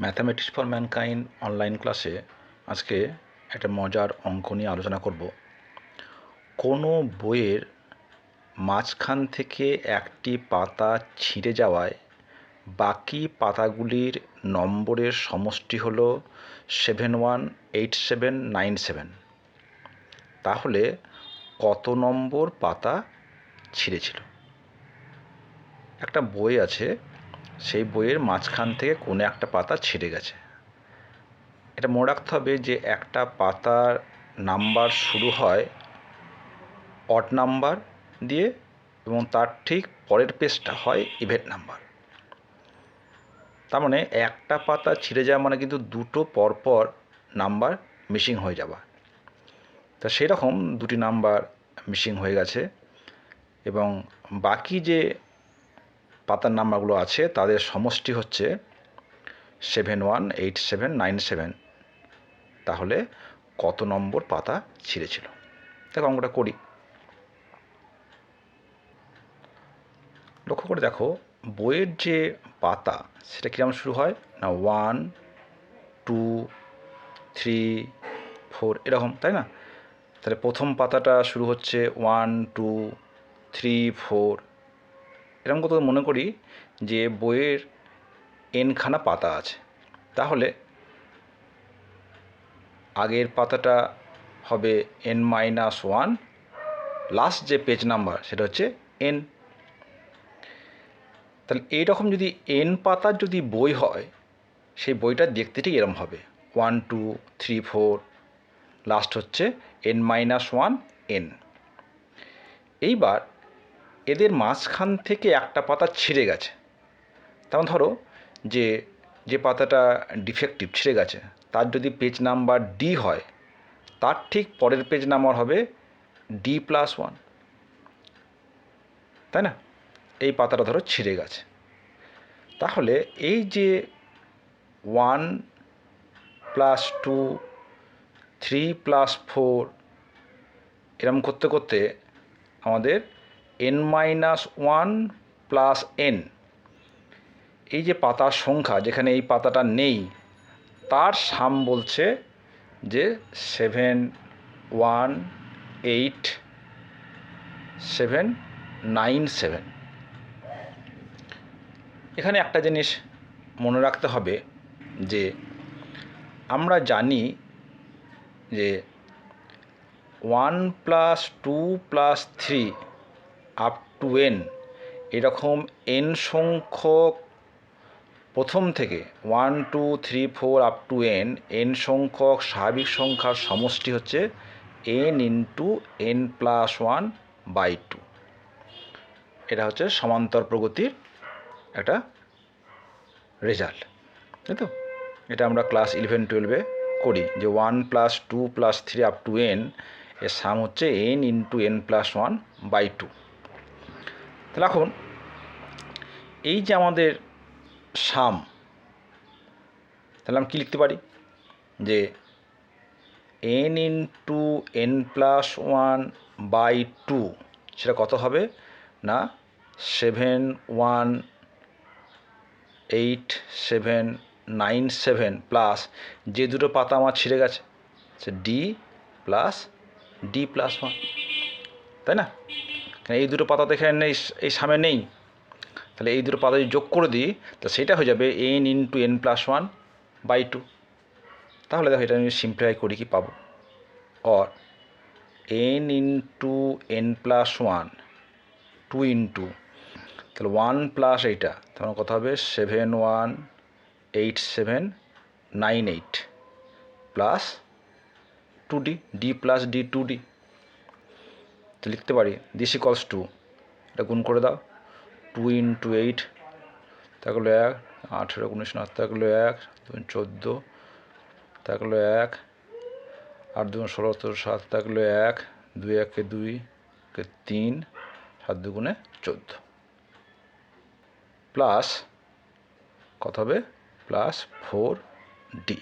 Mathematics for mankind online ক্লাসে আজকে একটা মজার অঙ্ক নিয়ে আলোচনা করব। কোনো বইয়ের মাঝখান থেকে একটি পাতা ছিঁড়ে যাওয়ায় বাকি পাতাগুলির নম্বরের সমষ্টি হল seven one eight seven nine seven তাহলে কত নম্বর পাতা ছিঁড়েছিল? একটা বই আছে সেই বইয়ের মাঝখান থেকে কোনো একটা পাতা ছিঁড়ে গেছে। এটা মনে রাখতে হবে যে একটা পাতার নাম্বার শুরু হয় অড নাম্বার দিয়ে এবং তার ঠিক পরের পেজটা হয় ইভেন্ট নাম্বার। তার মানে একটা পাতা ছিঁড়ে যাওয়া মানে কিন্তু দুটো পরপর নাম্বার মিসিং হয়ে যাওয়া। তা সেরকম দুটি নাম্বার মিসিং হয়ে গেছে এবং বাকি যে পাতার নাম্বারগুলো আছে, তাদের সমষ্টি হচ্ছে seven one eight seven nine seven তাহলে কত নম্বর পাতা ছিঁড়েছিল? দেখো অঙ্কটা করি। লক্ষ্য করে দেখো, বইয়ের যে পাতা, সেটা কীরকম শুরু হয়? না ওয়ান টু থ্রি ফোর এরকম, তাই না? তাহলে প্রথম পাতাটা শুরু হচ্ছে ওয়ান টু থ্রি ফোর এরকম কত মনে করি যে বইয়ের এনখানা পাতা আছে। তাহলে আগের পাতাটা হবে এন মাইনাস ওয়ান লাস্ট যে পেজ নাম্বার সেটা হচ্ছে এন তাহলে এইরকম যদি এন পাতার যদি বই হয়, সেই বইটা দেখতে ঠিক এরম হবে। One two three four last হচ্ছে এন মাইনাস ওয়ান এন এইবার এদের মাঝখান থেকে একটা পাতা ছিঁড়ে গেছে। তেমন ধরো যে যে পাতাটা ডিফেক্টিভ ছিঁড়ে গেছে, তার যদি পেজ নাম্বার ডি হয়, তার ঠিক পরের পেজ নাম্বার হবে ডি প্লাস ওয়ান তাই না? এই পাতাটা ধরো ছিঁড়ে গেছে। তাহলে এই যে one plus two three plus four এরম করতে করতে আমাদের N minus one plus N এই যে পাতার সংখ্যা, যেখানে এই পাতাটা নেই, তার সাম বলছে যে seven one eight seven nine seven এখানে একটা জিনিস মনে রাখতে হবে যে আমরা জানি যে one plus two plus three up to n এরকম এন সংখ্যক প্রথম থেকে one two three four up to n n সংখ্যক স্বাভাবিক সংখ্যার সমষ্টি হচ্ছে n into n plus one by two এটা হচ্ছে সমান্তর প্রগতির একটা রেজাল্ট তাই তো? এটা আমরা ক্লাস ইলেভেন টুয়েলভে করি যে one plus two plus three up to n এর সাম হচ্ছে n into n plus one by two তাহলে এখন এই যে আমাদের সাম, তাহলে আমি কী লিখতে পারি? যে n into n plus one by two সেটা কত হবে? না seven one eight seven nine seven plus যে দুটো পাতা আমার ছিঁড়ে গেছে, সে d plus d plus one তাই না? এই দুটো পাতা তো এখানে নেই, এই সামনে নেই। তাহলে এই দুটো পাতা যদি যোগ করে দিই, তা সেটা হয়ে যাবে n into n plus one by two তাহলে দেখো এটা আমি সিম্পলিফাই করি কি পাবো। Or n into n plus one two into তাহলে ওয়ান প্লাস এইটা তখন কথা হবে? Seven one eight seven nine eight plus two d d plus d two d তো লিখতে পারি। দিস ইকলস টু এটা গুণ করে দাও। টু ইন্টু এইট থাকল এক, আঠেরো উনিশ না থাকল এক, দুই চোদ্দ থাকল এক, আট দুগুণ ষোলো সাত থাকল এক, দুই একে দুই কে তিন, সাত দুগুণে চোদ্দ। প্লাস কত হবে? প্লাস ফোর ডি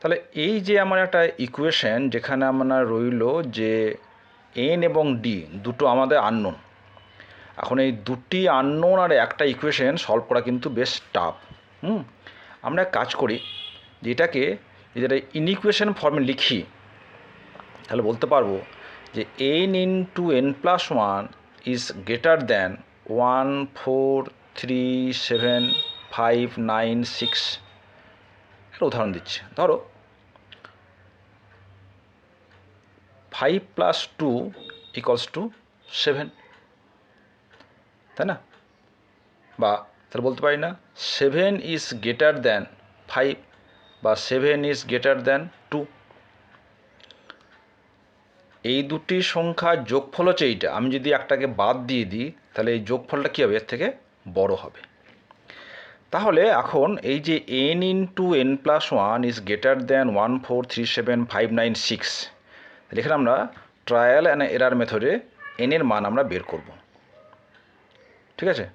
তাহলে এই যে আমার একটা ইকুয়েশন যেখানে আমার রইল যে এন এবং ডি, দুটো আমাদের আননোন এখন এই দুটি আননোন আর একটা ইকুয়েশন সলভ করা কিন্তু বেশ টাফ হুম? আমরা কাজ করি যে এটাকে যদি এটা ইনইকুয়েশন ফর্মে লিখি, তাহলে বলতে পারব যে n into n plus one is greater than one four three seven five nine six একটা উদাহরণ দিচ্ছি। ধরো five plus two equals to seven তাই না? বা তাহলে বলতে পারি না seven is greater than five বা seven is greater than two এই দুটি সংখ্যার যোগফল হচ্ছে এইটা। আমি যদি একটাকে বাদ দিয়ে দিই, তাহলে এই যোগফলটা কী হবে? এর থেকে বড় হবে। তাহলে এখন এই যে n into n plus one is greater than one four three seven five nine six এখানে আমরা ট্রায়াল অ্যান্ড এরার মেথডে এনের মান আমরা বের করব। ঠিক আছে?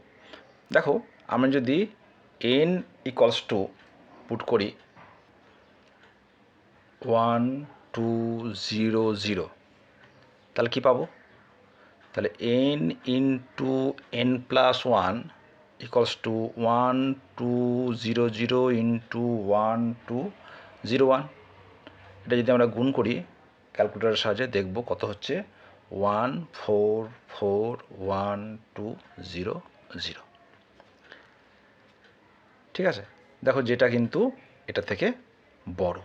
দেখো, আমরা যদি এন ইকলস টু পুট করি ওয়ান টু জিরো জিরো তাহলে কী পাবো? তাহলে n into n plus one equals to one two zero zero into one two zero one এটা যদি আমরা গুণ করি ক্যালকুলেটারের সাহায্যে দেখব কত হচ্ছে? One, four four, one, two, zero zero. ঠিক আছে? দেখো যেটা কিন্তু এটা থেকে বড়।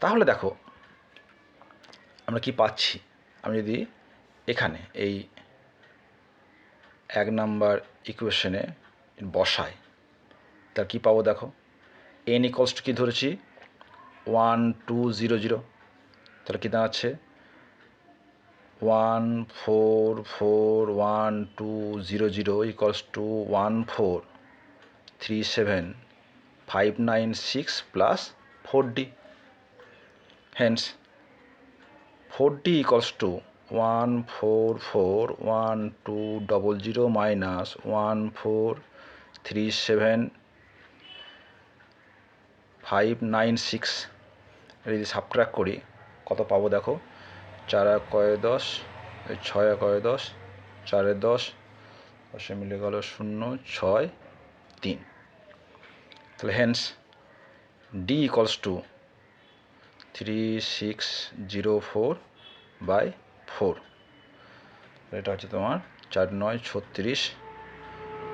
তাহলে দেখো, আমরা কি পাচ্ছি? আমি যদি এখানে এই এক নাম্বার ইকুয়েশনে বসাই তার কী পাবো দেখো? এন ইকলস টু কী ধরেছি? ওয়ান টু জিরো জিরো তাহলে কী দাঁড়াচ্ছে? One four four one two zero zero equals to one four three seven five nine six plus four d hence four d equals to one four four one two double zero minus one four three seven five nine six যদি subtract করি, কত পাবো দেখো? চার এক কয় দশ ছয় এক কয় দশ, চারে দশ, দশে মিলে গেল শূন্য, ছয়, তিন। তাহলে hence d equals to three six zero four by four এটা হচ্ছে তোমার চার নয়, ছত্রিশ,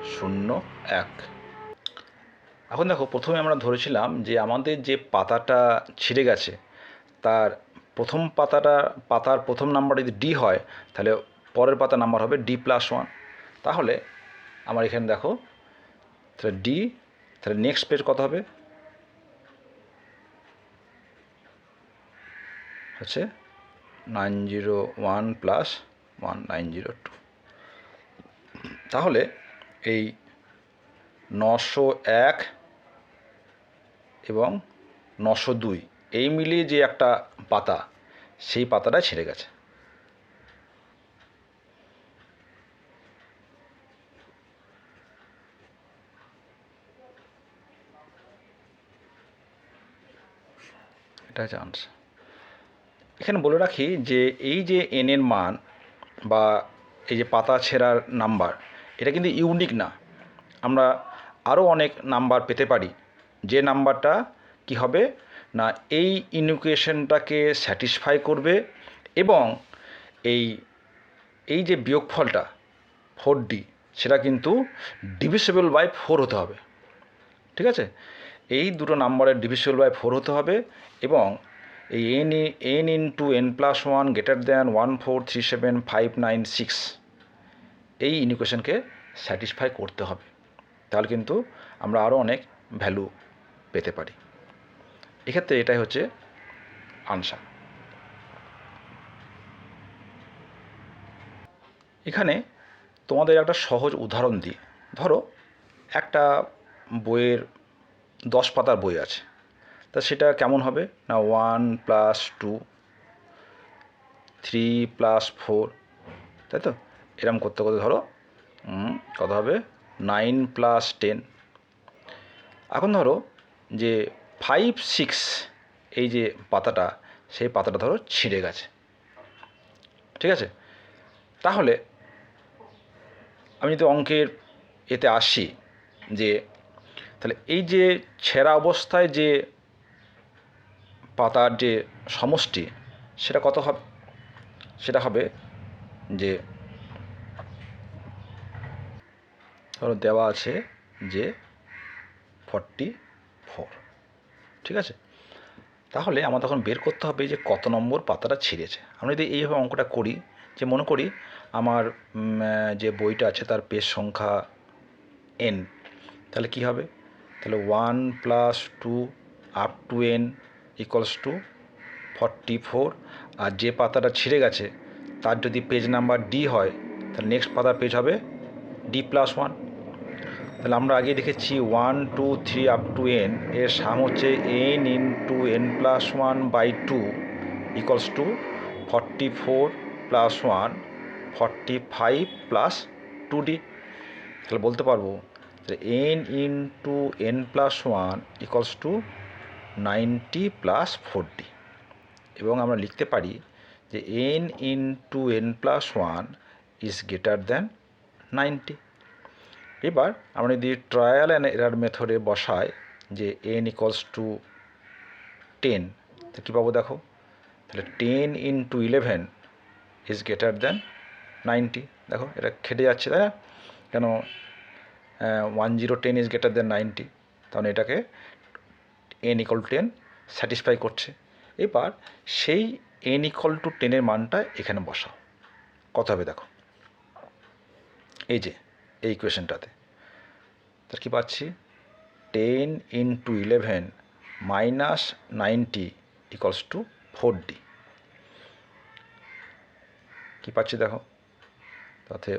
শূন্য, এক। এখন দেখো, প্রথমে আমরা ধরেছিলাম যে আমাদের যে পাতাটা ছিঁড়ে গেছে, তার প্রথম পাতাটা, পাতার প্রথম নাম্বার যদি ডি হয়, তাহলে পরের পাতা নাম্বার হবে ডি প্লাস ওয়ান তাহলে আমার এখানে দেখো, তাহলে ডি তাহলে নেক্সট পেজ কত হবে? হচ্ছে nine zero one plus one nine zero two তাহলে এই নশো এক এবং নশো দুই। এই মিলিয়ে যে একটা পাতা, সেই পাতাটা ছেড়ে গেছে। এটা আনসার এখানে বলে রাখি যে, এই যে এন এর মান বা এই যে পাতা ছেঁড়ার নাম্বার এটা কিন্তু ইউনিক না। আমরা আরও অনেক নাম্বার পেতে পারি। যে নাম্বারটা কি হবে? না, এই ইনুকেশনটাকে স্যাটিসফাই করবে এবং এই এই যে বিয়োগফলটা ফোর ডি সেটা কিন্তু ডিভিসেবল বাই ফোর হতে হবে। ঠিক আছে? এই দুটো নাম্বারের ডিভিসেবল বাই ফোর হতে হবে এবং এই n n into n plus one greater than one four three seven five nine six, এই ইনিকুয়েশনকে স্যাটিসফাই করতে হবে। তাহলে কিন্তু আমরা আরও অনেক ভ্যালু পেতে পারি। এক্ষেত্রে এটাই হচ্ছে আনসার এখানে তোমাদের একটা সহজ উদাহরণ দিই। ধরো, একটা বইয়ের দশ পাতার বই আছে। তা সেটা কেমন হবে? না one plus two three plus four তাই তো? এরম করতে করতে ধরো কত হবে? নাইন প্লাস টেন এখন ধরো যে ফাইভ সিক্স এই যে পাতাটা, সেই পাতাটা ধরো ছিঁড়ে গেছে। ঠিক আছে? তাহলে আমি যদি অঙ্কের এতে আসি যে, তাহলে এই যে ছেঁড়া অবস্থায় যে পাতার যে সমষ্টি, সেটা কত হবে? সেটা হবে যে, ধরো দেওয়া আছে যে ফর্টি ফোর ঠিক আছে? তাহলে আমার তখন বের করতে হবে যে কত নম্বর পাতাটা ছিঁড়েছে। আমরা যদি এইভাবে অঙ্কটা করি, যে মনে করি আমার যে বইটা আছে তার পেজ সংখ্যা এন তাহলে কি হবে? তাহলে one plus two up to n equals to forty four. আর যে পাতাটা ছিঁড়ে গেছে, তার যদি পেজ নাম্বার ডি হয়, তাহলে নেক্সট পাতার পেজ হবে ডি প্লাস ওয়ান। তাহলে আমরা আগে দেখেছি one two three up to n এর সাম হচ্ছে n into n plus one by two equals to forty four plus one forty five plus two d তাহলে বলতে পারব n into n plus one equals to ninety plus four d এবং আমরা লিখতে পারি যে n into n plus one is greater than ninety এবার আমরা যদি ট্রায়াল অ্যান্ড এরার মেথডে বসাই যে এন ইকলস টু টেন তো কী পাবো দেখো? তাহলে ten into eleven is greater than ninety দেখো, এটা খেটে যাচ্ছে, তাই না? কেন? One zero ten is greater than ninety তাহলে এটাকে এন ইকল টেন স্যাটিসফাই করছে। এবার সেই এন ইকল টু টেনের মানটা এখানে বসাও। কত হবে, দেখো। এই যে এই ইকুয়েশনটাতে তার কি পাচ্ছি? Ten into eleven minus ninety equals to four d কী পাচ্ছি দেখো? তাতে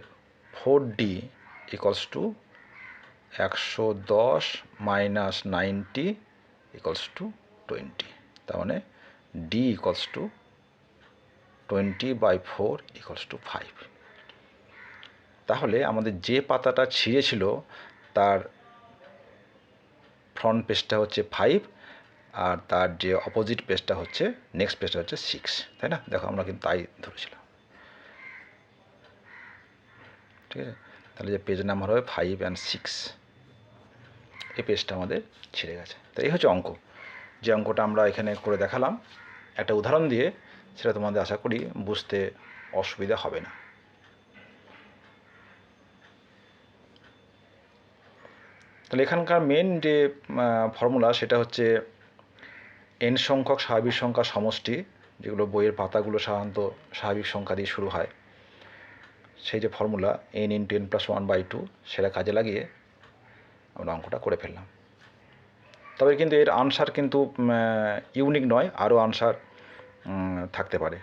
ফোর ডি ইকলস টু একশো দশ minus ninety equals to twenty তার মানে d equals to twenty by four equals to five তাহলে আমাদের যে পাতাটা ছিঁড়েছিল, তার ফ্রন্ট পেজটা হচ্ছে ফাইভ আর তার যে অপোজিট পেজটা হচ্ছে নেক্সট পেজটা হচ্ছে সিক্স তাই না? দেখো আমরা কিন্তু তাই ধরেছিলাম। ঠিক আছে? তাহলে যে পেজ নাম্বার হবে ফাইভ অ্যান্ড সিক্স এই পেজটা আমাদের ছিঁড়ে গেছে। তো এই হচ্ছে অঙ্ক। যে অঙ্কটা আমরা এখানে করে দেখালাম, একটা উদাহরণ দিয়ে সেটা তোমাদের আশা করি বুঝতে অসুবিধা হবে না। তাহলে এখানকার মেন যে ফর্মুলা সেটা হচ্ছে এন সংখ্যক স্বাভাবিক সংখ্যা সমষ্টি, যেগুলো বইয়ের পাতাগুলো সাধারণত স্বাভাবিক সংখ্যা দিয়ে শুরু হয়। সেই যে formula n into n plus one by two সেটা কাজে লাগিয়ে আমরা অঙ্কটা করে ফেললাম। তবে কিন্তু এর আনসার কিন্তু ইউনিক নয়, আরও আনসার থাকতে পারে।